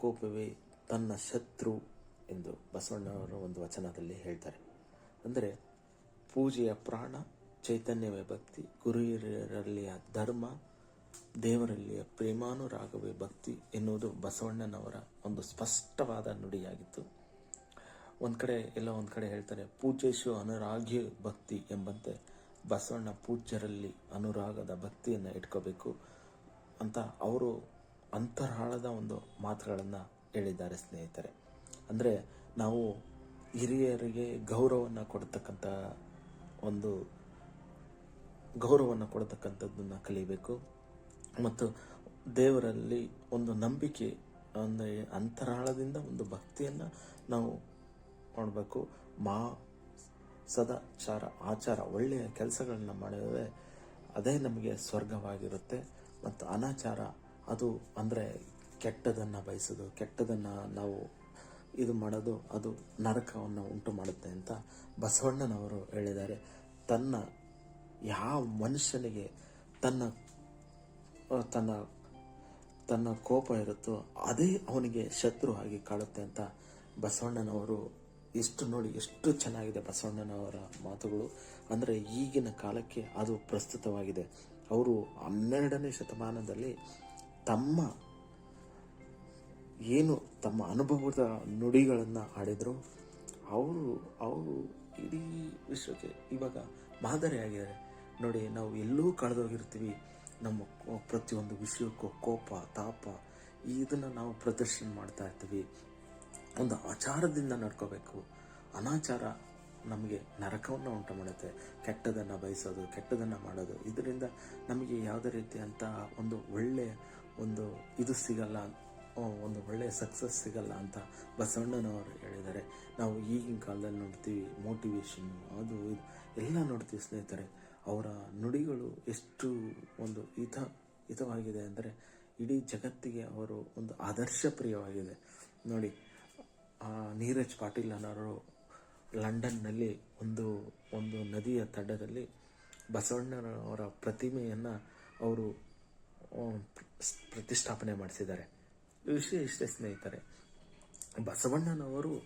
ಕೋಪವೇ ತನ್ನ ಶತ್ರು ಎಂದು ಬಸವಣ್ಣವರು ಒಂದು ವಚನದಲ್ಲಿ ಹೇಳ್ತಾರೆ. ಅಂದರೆ, ಪೂಜೆಯ ಪ್ರಾಣ, ಚೈತನ್ಯವೇ ಭಕ್ತಿ ಗುರು ಧರ್ಮ, ದೇವರಲ್ಲಿಯ ಪ್ರೇಮಾನುರಾಗವೇ ಭಕ್ತಿ ಎನ್ನುವುದು ಬಸವಣ್ಣನವರ ಒಂದು ಸ್ಪಷ್ಟವಾದ ನುಡಿಯಾಗಿತ್ತು. ಒಂದು ಕಡೆ ಎಲ್ಲ ಒಂದು ಕಡೆ ಹೇಳ್ತಾರೆ ಪೂಜೇಶು ಅನುರಾಗ್ಯ ಭಕ್ತಿ ಎಂಬಂತೆ ಬಸವಣ್ಣ ಪೂಜ್ಯರಲ್ಲಿ ಅನುರಾಗದ ಭಕ್ತಿಯನ್ನು ಇಟ್ಕೋಬೇಕು ಅಂತ ಅವರು ಅಂತರಾಳದ ಒಂದು ಮಾತುಗಳನ್ನು ಹೇಳಿದ್ದಾರೆ ಸ್ನೇಹಿತರೆ. ಅಂದರೆ ನಾವು ಹಿರಿಯರಿಗೆ ಗೌರವವನ್ನು ಕೊಡ್ತಕ್ಕಂಥ ಒಂದು ಗೌರವವನ್ನು ಕೊಡ್ತಕ್ಕಂಥದ್ದನ್ನು ಕಲಿಬೇಕು. ಮತ್ತು ದೇವರಲ್ಲಿ ಒಂದು ನಂಬಿಕೆ ಅಂದರೆ ಅಂತರಾಳದಿಂದ ಒಂದು ಭಕ್ತಿಯನ್ನು ನಾವು ಮಾಡಬೇಕು ಮಾ ಸದಾಚಾರ, ಆಚಾರ, ಒಳ್ಳೆಯ ಕೆಲಸಗಳನ್ನ ಮಾಡಿದರೆ ಅದೇ ನಮಗೆ ಸ್ವರ್ಗವಾಗಿರುತ್ತೆ. ಮತ್ತು ಅನಾಚಾರ ಅದು ಅಂದರೆ ಕೆಟ್ಟದನ್ನು ಬಯಸೋದು, ಕೆಟ್ಟದನ್ನು ನಾವು ಇದು ಮಾಡೋದು, ಅದು ನರಕವನ್ನು ಉಂಟು ಮಾಡುತ್ತೆ ಅಂತ ಬಸವಣ್ಣನವರು ಹೇಳಿದ್ದಾರೆ. ತನ್ನ ಯಾವ ಮನುಷ್ಯನಿಗೆ ತನ್ನ ತನ್ನ ತನ್ನ ಕೋಪ ಇರುತ್ತೋ ಅದೇ ಅವನಿಗೆ ಶತ್ರು ಆಗಿ ಕಾಡುತ್ತೆ ಅಂತ ಬಸವಣ್ಣನವರು ಎಷ್ಟು ನೋಡಿ ಎಷ್ಟು ಚೆನ್ನಾಗಿದೆ ಬಸವಣ್ಣನವರ ಮಾತುಗಳು. ಅಂದರೆ ಈಗಿನ ಕಾಲಕ್ಕೆ ಅದು ಪ್ರಸ್ತುತವಾಗಿದೆ. ಅವರು ಹನ್ನೆರಡನೇ ಶತಮಾನದಲ್ಲಿ ತಮ್ಮ ಏನು ತಮ್ಮ ಅನುಭವದ ನುಡಿಗಳನ್ನು ಆಡಿದ್ರು ಅವರು ಅವರು ಇಡೀ ವಿಶ್ವಕ್ಕೆ ಇವಾಗ ಮಾದರಿಯಾಗಿದ್ದಾರೆ ನೋಡಿ, ನಾವು ಎಲ್ಲೂ ಕಳೆದೋಗಿರ್ತೀವಿ ನಮ್ಮ ಪ್ರತಿಯೊಂದು ವಿಷಯಕ್ಕೂ ಕೋಪ, ತಾಪ, ಇದನ್ನು ನಾವು ಪ್ರದರ್ಶನ ಮಾಡ್ತಾ ಇರ್ತೀವಿ. ಒಂದು ಆಚಾರದಿಂದ ನಡ್ಕೋಬೇಕು. ಅನಾಚಾರ ನಮಗೆ ನರಕವನ್ನು ಉಂಟು ಮಾಡುತ್ತೆ. ಕೆಟ್ಟದನ್ನು ಬಯಸೋದು, ಕೆಟ್ಟದನ್ನು ಮಾಡೋದು. ಇದರಿಂದ ನಮಗೆ ಯಾವುದೇ ರೀತಿಯಂತಹ ಒಂದು ಒಳ್ಳೆಯ ಒಂದು ಇದು ಸಿಗಲ್ಲ ಒಂದು ಒಳ್ಳೆಯ ಸಕ್ಸಸ್ ಸಿಗಲ್ಲ ಅಂತ ಬಸವಣ್ಣನವರು ಹೇಳಿದ್ದಾರೆ. ನಾವು ಈಗಿನ ಕಾಲದಲ್ಲಿ ನೋಡ್ತೀವಿ ಮೋಟಿವೇಶನ್ ಅದು ಇದು ಎಲ್ಲ ನೋಡ್ತೀವಿ ಸ್ನೇಹಿತರೆ. ಅವರ ನುಡಿಗಳು ಎಷ್ಟು ಒಂದು ಹಿತ ಹಿತವಾಗಿದೆ ಅಂದರೆ ಇಡೀ ಜಗತ್ತಿಗೆ ಅವರು ಒಂದು ಆದರ್ಶಪ್ರಿಯವಾಗಿದೆ. ನೋಡಿ ಆ, ನೀರಜ್ ಪಾಟೀಲ್ ಅನ್ನೋರು ಲಂಡನ್ನಲ್ಲಿ ಒಂದು ಒಂದು ನದಿಯ ತಡದಲ್ಲಿ ಬಸವಣ್ಣನವರ ಪ್ರತಿಮೆಯನ್ನು ಅವರು ಪ್ರತಿಷ್ಠಾಪನೆ ಮಾಡಿಸಿದ್ದಾರೆ. ವಿಷಯ ಇಷ್ಟೇ ಸ್ನೇಹಿತರೆ. ಬಸವಣ್ಣನವರು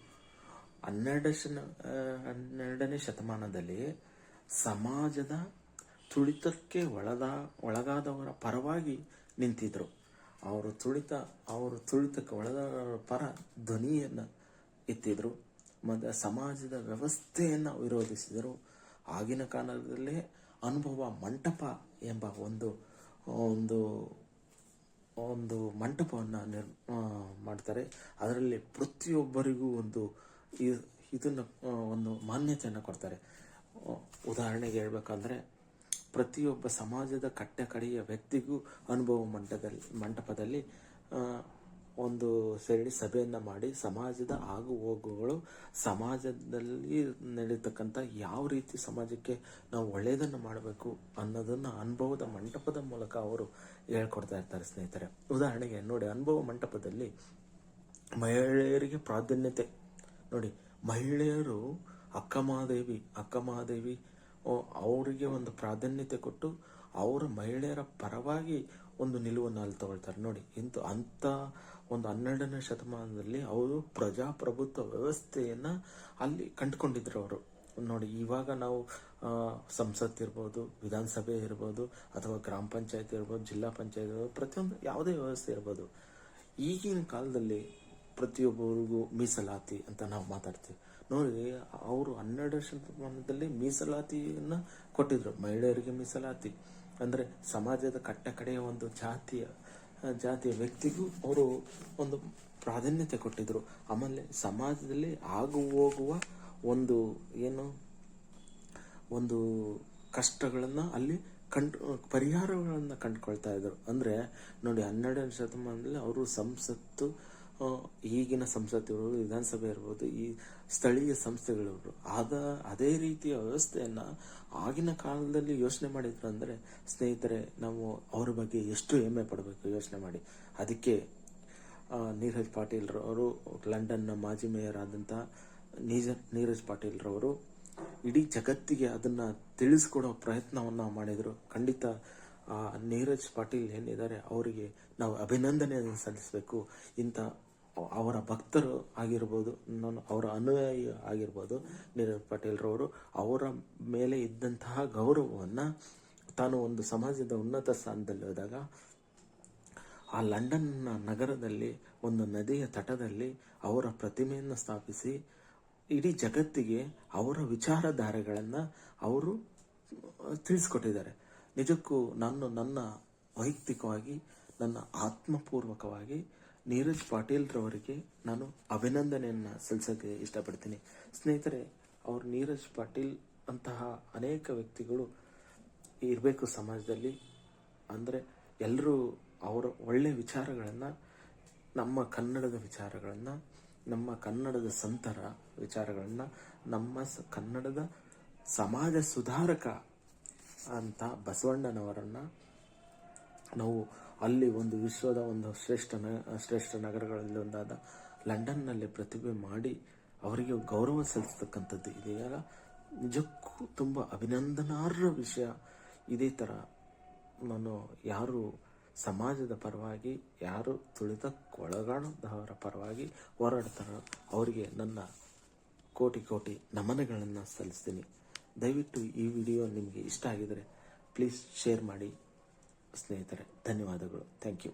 ಹನ್ನೆರಡು ಹನ್ನೆರಡನೇ ಶತಮಾನದಲ್ಲಿ ಸಮಾಜದ ತುಳಿತಕ್ಕೆ ಒಳದ, ಒಳಗಾದವರ ಪರವಾಗಿ ನಿಂತಿದ್ರು. ಅವರು ತುಳಿತ, ಅವರು ತುಳಿತಕ್ಕೆ ಒಳಗಾದವರ ಪರ ಧ್ವನಿಯನ್ನು ಎತ್ತಿದ್ರು. ಮತ್ತು ಸಮಾಜದ ವ್ಯವಸ್ಥೆಯನ್ನು ವಿರೋಧಿಸಿದರು. ಆಗಿನ ಕಾಲದಲ್ಲೇ ಅನುಭವ ಮಂಟಪ ಎಂಬ ಒಂದು ಒಂದು ಒಂದು ಮಂಟಪವನ್ನು ನಿರ್ ಮಾಡ್ತಾರೆ. ಅದರಲ್ಲಿ ಪ್ರತಿಯೊಬ್ಬರಿಗೂ ಒಂದು ಇದನ್ನು ಒಂದು ಮಾನ್ಯತೆಯನ್ನು ಕೊಡ್ತಾರೆ. ಉದಾಹರಣೆಗೆ ಹೇಳಬೇಕಂದ್ರೆ, ಪ್ರತಿಯೊಬ್ಬ ಸಮಾಜದ ಕಟ್ಟ ಕಡೆಯ ವ್ಯಕ್ತಿಗೂ ಅನುಭವ ಮಂಟದಲ್ಲಿ ಮಂಟಪದಲ್ಲಿ ಒಂದು ಸೇರಿ ಸಭೆಯನ್ನು ಮಾಡಿ ಸಮಾಜದ ಆಗು ಹೋಗುಗಳು ಸಮಾಜದಲ್ಲಿ ನಡೀತಕ್ಕಂಥ ಯಾವ ರೀತಿ ಸಮಾಜಕ್ಕೆ ನಾವು ಒಳ್ಳೆಯದನ್ನು ಮಾಡಬೇಕು ಅನ್ನೋದನ್ನು ಅನುಭವದ ಮಂಟಪದ ಮೂಲಕ ಅವರು ಹೇಳ್ಕೊಡ್ತಾ ಇರ್ತಾರೆ ಸ್ನೇಹಿತರೆ. ಉದಾಹರಣೆಗೆ ನೋಡಿ, ಅನುಭವ ಮಂಟಪದಲ್ಲಿ ಮಹಿಳೆಯರಿಗೆ ಪ್ರಾಧಾನ್ಯತೆ. ನೋಡಿ, ಮಹಿಳೆಯರು ಅಕ್ಕಮಹಾದೇವಿ ಅಕ್ಕಮಹಾದೇವಿ ಅವರಿಗೆ ಒಂದು ಪ್ರಾಧಾನ್ಯತೆ ಕೊಟ್ಟು ಅವರ ಮಹಿಳೆಯರ ಪರವಾಗಿ ಒಂದು ನಿಲುವನ್ನು ಅಲ್ಲಿ ತಗೊಳ್ತಾರೆ. ನೋಡಿ, ಇಂಥ, ಅಂಥ ಒಂದು ಹನ್ನೆರಡನೇ ಶತಮಾನದಲ್ಲಿ ಅವರು ಪ್ರಜಾಪ್ರಭುತ್ವ ವ್ಯವಸ್ಥೆಯನ್ನ ಅಲ್ಲಿ ಕಂಡುಕೊಂಡಿದ್ರು ಅವರು. ನೋಡಿ, ಇವಾಗ ನಾವು ಸಂಸತ್ ಇರ್ಬೋದು, ವಿಧಾನಸಭೆ ಇರ್ಬೋದು, ಅಥವಾ ಗ್ರಾಮ ಪಂಚಾಯತ್ ಇರ್ಬೋದು, ಜಿಲ್ಲಾ ಪಂಚಾಯತ್ ಇರ್ಬೋದು, ಪ್ರತಿಯೊಂದು ಯಾವುದೇ ವ್ಯವಸ್ಥೆ ಇರ್ಬೋದು. ಈಗಿನ ಕಾಲದಲ್ಲಿ ಪ್ರತಿಯೊಬ್ಬರಿಗೂ ಮೀಸಲಾತಿ ಅಂತ ನಾವು ಮಾತಾಡ್ತೀವಿ. ನೋಡಿ, ಅವರು ಹನ್ನೆರಡು ಶತಮಾನದಲ್ಲಿ ಮೀಸಲಾತಿಯನ್ನ ಕೊಟ್ಟಿದ್ರು. ಮಹಿಳೆಯರಿಗೆ ಮೀಸಲಾತಿ. ಅಂದ್ರೆ ಸಮಾಜದ ಕಟ್ಟ ಕಡೆಯ ಒಂದು ಜಾತಿಯ ಜಾತಿಯ ವ್ಯಕ್ತಿಗೂ ಅವರು ಒಂದು ಪ್ರಾಧಾನ್ಯತೆ ಕೊಟ್ಟಿದ್ದರು ಆಮೇಲೆ ಸಮಾಜದಲ್ಲಿ ಆಗು ಹೋಗುವ ಒಂದು ಏನು, ಒಂದು ಕಷ್ಟಗಳನ್ನು ಅಲ್ಲಿ ಕಂಡು, ಪರಿಹಾರಗಳನ್ನು ಕಂಡುಕೊಳ್ತಾ ಇದ್ದರು ಅಂದರೆ ನೋಡಿ ಹನ್ನೆರಡನೇ ಶತಮಾನದಲ್ಲಿ ಅವರು ಸಂಸತ್ತು ಈಗಿನ ಸಂಸತ್ ಇರ್ಬೋದು ವಿಧಾನಸಭೆ ಇರ್ಬೋದು, ಈ ಸ್ಥಳೀಯ ಸಂಸ್ಥೆಗಳವರು, ಆದ, ಅದೇ ರೀತಿಯ ವ್ಯವಸ್ಥೆಯನ್ನು ಆಗಿನ ಕಾಲದಲ್ಲಿ ಯೋಚನೆ ಮಾಡಿದ್ರು ಅಂದರೆ, ಸ್ನೇಹಿತರೆ, ನಾವು ಅವರ ಬಗ್ಗೆ ಎಷ್ಟು ಹೆಮ್ಮೆ ಪಡಬೇಕು ಯೋಚನೆ ಮಾಡಿ. ಅದಕ್ಕೆ ನೀರಜ್ ಪಾಟೀಲ್ರವರು ಲಂಡನ್ನ ಮಾಜಿ ಮೇಯರ್ ಆದಂಥ ನೀಜ, ನೀರಜ್ ಪಾಟೀಲ್ರವರು ಇಡೀ ಜಗತ್ತಿಗೆ ಅದನ್ನ ತಿಳಿಸ್ಕೊಡೋ ಪ್ರಯತ್ನವನ್ನ ಮಾಡಿದ್ರು. ಖಂಡಿತ ನೀರಜ್ ಪಾಟೀಲ್ ಏನಿದ್ದಾರೆ, ಅವರಿಗೆ ನಾವು ಅಭಿನಂದನೆ ಸಲ್ಲಿಸಬೇಕು. ಇಂಥ ಅವರ ಭಕ್ತರು ಆಗಿರ್ಬೋದು, ನಾನು ಅವರ ಅನುಯಾಯಿ ಆಗಿರ್ಬೋದು, ನೀರಜ್ ಪಾಟೀಲ್ರವರು, ಅವರ ಮೇಲೆ ಇದ್ದಂತಹ ಗೌರವವನ್ನು ತಾನು ಒಂದು ಸಮಾಜದ ಉನ್ನತ ಸ್ಥಾನದಲ್ಲಿ ಹೋದಾಗ, ಆ ಲಂಡನ್ ನಗರದಲ್ಲಿ, ಒಂದು ನದಿಯ ತಟದಲ್ಲಿ ಅವರ ಪ್ರತಿಮೆಯನ್ನು ಸ್ಥಾಪಿಸಿ, ಇಡೀ ಜಗತ್ತಿಗೆ ಅವರ ವಿಚಾರಧಾರೆಗಳನ್ನು ಅವರು ತಿಳಿಸ್ಕೊಟ್ಟಿದ್ದಾರೆ. ನಿಜಕ್ಕೂ ನಾನು ನನ್ನ ವೈಯಕ್ತಿಕವಾಗಿ, ನನ್ನ ಆತ್ಮಪೂರ್ವಕವಾಗಿ ನೀರಜ್ ಪಾಟೀಲ್ರವರಿಗೆ ನಾನು ಅಭಿನಂದನೆಯನ್ನು ಸಲ್ಲಿಸೋಕ್ಕೆ ಇಷ್ಟಪಡ್ತೀನಿ. ಸ್ನೇಹಿತರೆ, ಅವರು ನೀರಜ್ ಪಾಟೀಲ್ ಅಂತಹ ಅನೇಕ ವ್ಯಕ್ತಿಗಳು ಇರಬೇಕು ಸಮಾಜದಲ್ಲಿ. ಅಂದರೆ ಎಲ್ಲರೂ ಅವರ ಒಳ್ಳೆಯ ವಿಚಾರಗಳನ್ನು, ನಮ್ಮ ಕನ್ನಡದ ವಿಚಾರಗಳನ್ನು, ನಮ್ಮ ಕನ್ನಡದ ಸಂತರ ವಿಚಾರಗಳನ್ನು, ನಮ್ಮ ಕನ್ನಡದ ಸಮಾಜ ಸುಧಾರಕ ಅಂತ ಬಸವಣ್ಣನವರನ್ನು ನಾವು ಅಲ್ಲಿ ಒಂದು ವಿಶ್ವದ ಒಂದು ಶ್ರೇಷ್ಠ ನ, ಶ್ರೇಷ್ಠ ನಗರಗಳಲ್ಲಿ ಒಂದಾದ ಲಂಡನ್ನಲ್ಲಿ ಪ್ರತಿಭೆ ಮಾಡಿ ಅವರಿಗೆ ಗೌರವ ಸಲ್ಲಿಸ್ತಕ್ಕಂಥದ್ದು ಇದೆಯಲ್ಲ ನಿಜಕ್ಕೂ ತುಂಬ ಅಭಿನಂದನಾರ್ಹ ವಿಷಯ. ಇದೇ ಥರ ನಾನು ಯಾರು ಸಮಾಜದ ಪರವಾಗಿ, ಯಾರು ತುಳಿತಕ್ಕೊಳಗಾಡದವರ ಪರವಾಗಿ ಹೋರಾಡ್ತಾರೋ ಅವರಿಗೆ ನನ್ನ ಕೋಟಿ ಕೋಟಿ ನಮನಗಳನ್ನು ಸಲ್ಲಿಸ್ತೀನಿ. ದಯವಿಟ್ಟು ಈ ವಿಡಿಯೋ ನಿಮಗೆ ಇಷ್ಟ ಆಗಿದರೆ ಪ್ಲೀಸ್ ಶೇರ್ ಮಾಡಿ ಸ್ನೇಹಿತರೆ. ಧನ್ಯವಾದಗಳು. Thank you